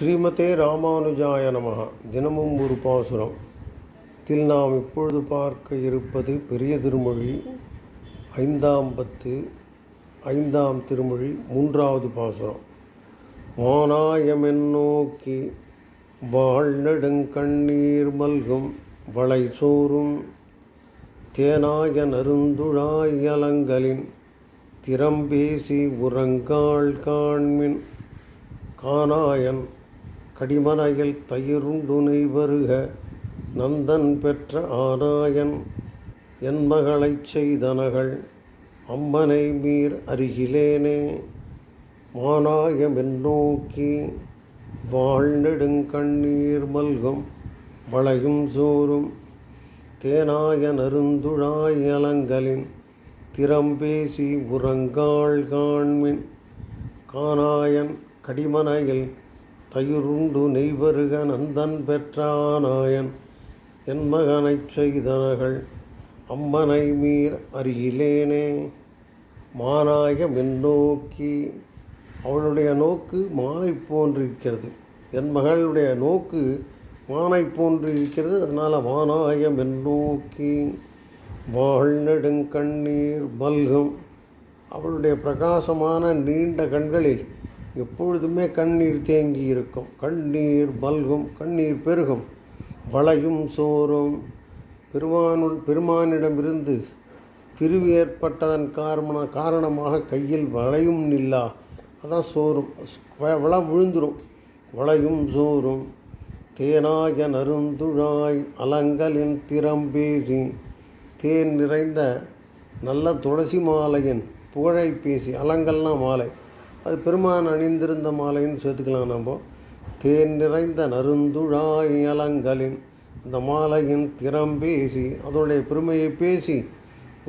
ஸ்ரீமதே ராமானுஜாய நமஹ. தினமும் ஒரு பாசுரம். இதில் நாம் இப்பொழுது பார்க்க இருப்பது பெரிய திருமொழி ஐந்தாம் பத்து ஐந்தாம் திருமொழி மூன்றாவது பாசுரம். வானாயமென் நோக்கி வாழ்நெடுங்கண்ணீர் மல்கும் வளை சோறும் தேனாய நருந்துழாய் அலங்கலின் திறம்பேசி உறங்காள் காண்மின் கானாயன் தயிருண்டு தயிருண்டுனை வருக நந்தன் பெற்ற ஆராயன் என்மகளைச் செய்தனகள் அம்மனை மீர் அருகிலேனே மானாயமென் நோக்கி வாழ்நெடுங்கண்ணீர் மல்கும் வளையும் சோறும் தேனாய நருந்துழாய் அலங்கலின் திறம்பேசி உறங்காள் காண்மின் கானாயன் கடிமனையில் தயிருண்டு நெய்வருக நந்தன் பெற்றானாயன். என் மகனைச் செய்தனர்கள் அம்மனை மீர் அறியிலேனே மானாய நோக்கி அவளுடைய நோக்கு மானை போன்றிருக்கிறது. என் மகளுடைய நோக்கு மானை போன்றிருக்கிறது. அதனால் மானாய நோக்கி வாழ்நெடுங்கண்ணீர் மல்கும். அவளுடைய பிரகாசமான நீண்ட கண்களில் எப்பொழுதுமே கண்ணீர் தேங்கி இருக்கும். கண்ணீர் மல்கும் கண்ணீர் பெருகும். வளையும் சோறும். பெருமானுள் பெருமானிடமிருந்து பிரிவு ஏற்பட்டதன் காரண காரணமாக கையில் வளையும் நில்லா. அதான் சோறும். வளம் விழுந்துடும் வளையும் சோறும். தேனாய நருந்துழாய் அலங்கலின் திறம்பேசி தேன் நிறைந்த நல்ல துளசி மாலையின் புகழை பேசி அலங்கல்னா மாலை. அது பெருமான் அணிந்திருந்த மாலைன்னு சேர்த்துக்கலாம் நம்ம தேன் நிறைந்த நருந்துழாய் அலங்கலின் அந்த மாலையின் திறம் பேசி அதனுடைய பெருமையை பேசி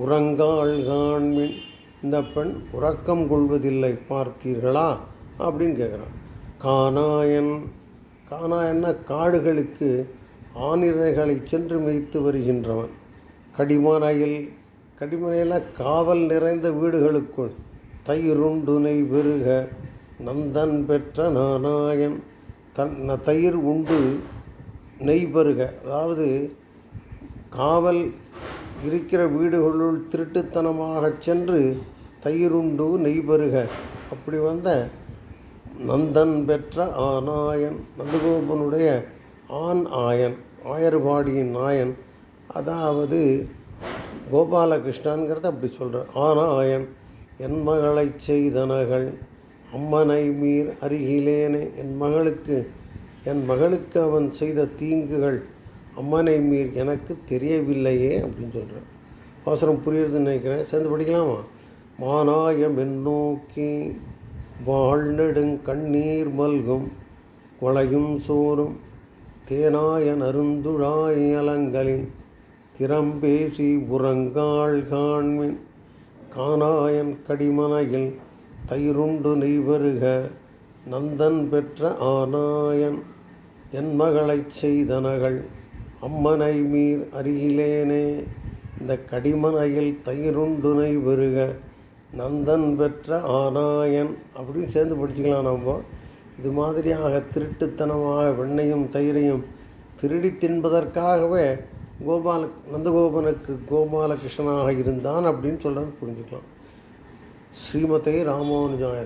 உறங்காள் காண்மின் இந்த பெண் உறக்கம் கொள்வதில்லை பார்த்தீர்களா? அப்படின்னு கேட்குறான். கானாயன் கானாயன்னா காடுகளுக்கு ஆனிரைகளை சென்று மிதித்து வருகின்றவன். கடிமனையில் கடிமனையில் காவல் நிறைந்த வீடுகளுக்குள் தயிருண்டு நெய் பெருக நந்தன் பெற்ற நானாயன் தன் தயிர் உண்டு நெய் பெருக. அதாவது காவல் இருக்கிற வீடுகளுள் திருட்டுத்தனமாகச் சென்று தயிருண்டு நெய் பெருக. அப்படி வந்த நந்தன் பெற்ற ஆனாயன் நந்தகோபனுடைய ஆண் ஆயன் ஆயர்பாடியின் நாயன். அதாவது கோபாலகிருஷ்ணன்கிறத அப்படி சொல்கிறார் ஆனாயன் என் மகளைச் செய்தனகள் அம்மனை மீர் அருகிலேனே. என் மகளுக்கு என் மகளுக்கு அவன் செய்த தீங்குகள் அம்மனை மீர் எனக்கு தெரியவில்லையே அப்படின்னு சொல்கிறான் அவசரம் புரியுறதுன்னு நினைக்கிறேன். சேர்ந்து படிக்கலாமா? மானாயம் நோக்கி வாழ்நெடுங் கண்ணீர் மல்கும் கொலையும் சோறும் தேனாயன் அருந்துழாய் அலங்கலின் திறம்பேசி உறங்காள் காண்மின். காணாயன் கடிமனையில் தயிருண்டு நெய்வருக நந்தன் பெற்ற ஆனாயன் என் மகளைச் செய்தனகள் அம்மனை மீர் அருகிலேனே. இந்த கடிமனையில் தயிருண்டு நெய்வருக நந்தன் பெற்ற ஆனாயன். அப்படின்னு சேர்ந்து படிச்சுக்கலாம் நம்ம. இது மாதிரியாக திருட்டுத்தனமாக வெண்ணையும் தயிரையும் திருடி தின்பதற்காகவே கோபால நந்தகோபனுக்கு கோபாலகிருஷ்ணனாக இருந்தான் அப்படின்னு சொல்கிறது புரிஞ்சுக்கலாம். ஸ்ரீமதே ராமானுஜாய